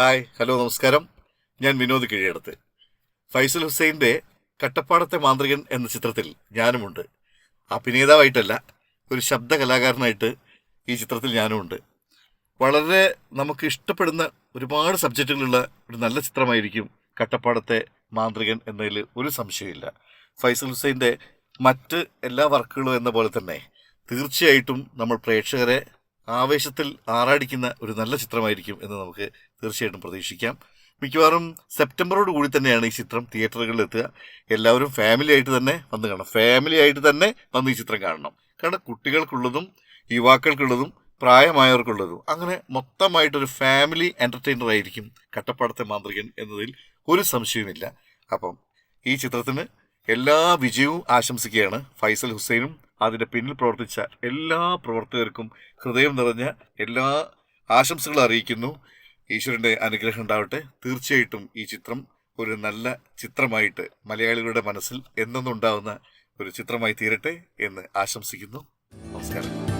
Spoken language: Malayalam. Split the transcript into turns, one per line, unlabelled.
ഹായ് ഹലോ നമസ്കാരം. ഞാൻ വിനോദ് കിഴിയടത്ത്. ഫൈസൽ ഹുസൈന്റെ കട്ടപ്പാടത്തെ മാന്ത്രികൻ എന്ന ചിത്രത്തിൽ ഞാനുമുണ്ട്. അഭിനേതാവായിട്ടല്ല ഒരു ശബ്ദ കലാകാരനായിട്ട് ഈ ചിത്രത്തിൽ ഞാനുമുണ്ട്. വളരെ നമുക്ക് ഇഷ്ടപ്പെടുന്ന ഒരുപാട് സബ്ജക്റ്റുകളുള്ള ഒരു നല്ല ചിത്രമായിരിക്കും കട്ടപ്പാടത്തെ മാന്ത്രികൻ എന്നതിൽ ഒരു സംശയമില്ല. ഫൈസൽ ഹുസൈന്റെ മറ്റ് എല്ലാ വർക്കുകളും എന്ന പോലെ തന്നെ തീർച്ചയായിട്ടും നമ്മൾ പ്രേക്ഷകരെ ആവേശത്തിൽ ആറാടിക്കുന്ന ഒരു നല്ല ചിത്രമായിരിക്കും എന്ന് നമുക്ക് തീർച്ചയായിട്ടും പ്രതീക്ഷിക്കാം. മിക്കവാറും സെപ്റ്റംബറോട് കൂടി തന്നെയാണ് ഈ ചിത്രം തിയേറ്ററുകളിൽ എത്തുക. എല്ലാവരും ഫാമിലി ആയിട്ട് തന്നെ വന്ന് കാണണം. ഫാമിലി ആയിട്ട് തന്നെ വന്ന് ഈ ചിത്രം കാണണം. കാരണം കുട്ടികൾക്കുള്ളതും യുവാക്കൾക്കുള്ളതും പ്രായമായവർക്കുള്ളതും അങ്ങനെ മൊത്തമായിട്ടൊരു ഫാമിലി എന്റർടൈനർ ആയിരിക്കും കട്ടപ്പാടത്തെ മാന്ത്രികൻ എന്നതിൽ ഒരു സംശയവുമില്ല. അപ്പം ഈ ചിത്രത്തിന് എല്ലാ വിജയവും ആശംസിക്കുകയാണ് ഫൈസൽ ഹുസൈനും അതിന്റെ പിന്നിൽ പ്രവർത്തിച്ച എല്ലാ പ്രവർത്തകർക്കും ഹൃദയം നിറഞ്ഞ എല്ലാ ആശംസകളും അറിയിക്കുന്നു. ഈശ്വരന്റെ അനുഗ്രഹം ഉണ്ടാവട്ടെ. തീർച്ചയായിട്ടും ഈ ചിത്രം ഒരു നല്ല ചിത്രമായിട്ട് മലയാളികളുടെ മനസ്സിൽ എന്നെന്നും ഉണ്ടാവുന്ന ഒരു ചിത്രമായി തീരട്ടെ എന്ന് ആശംസിക്കുന്നു. നമസ്കാരം.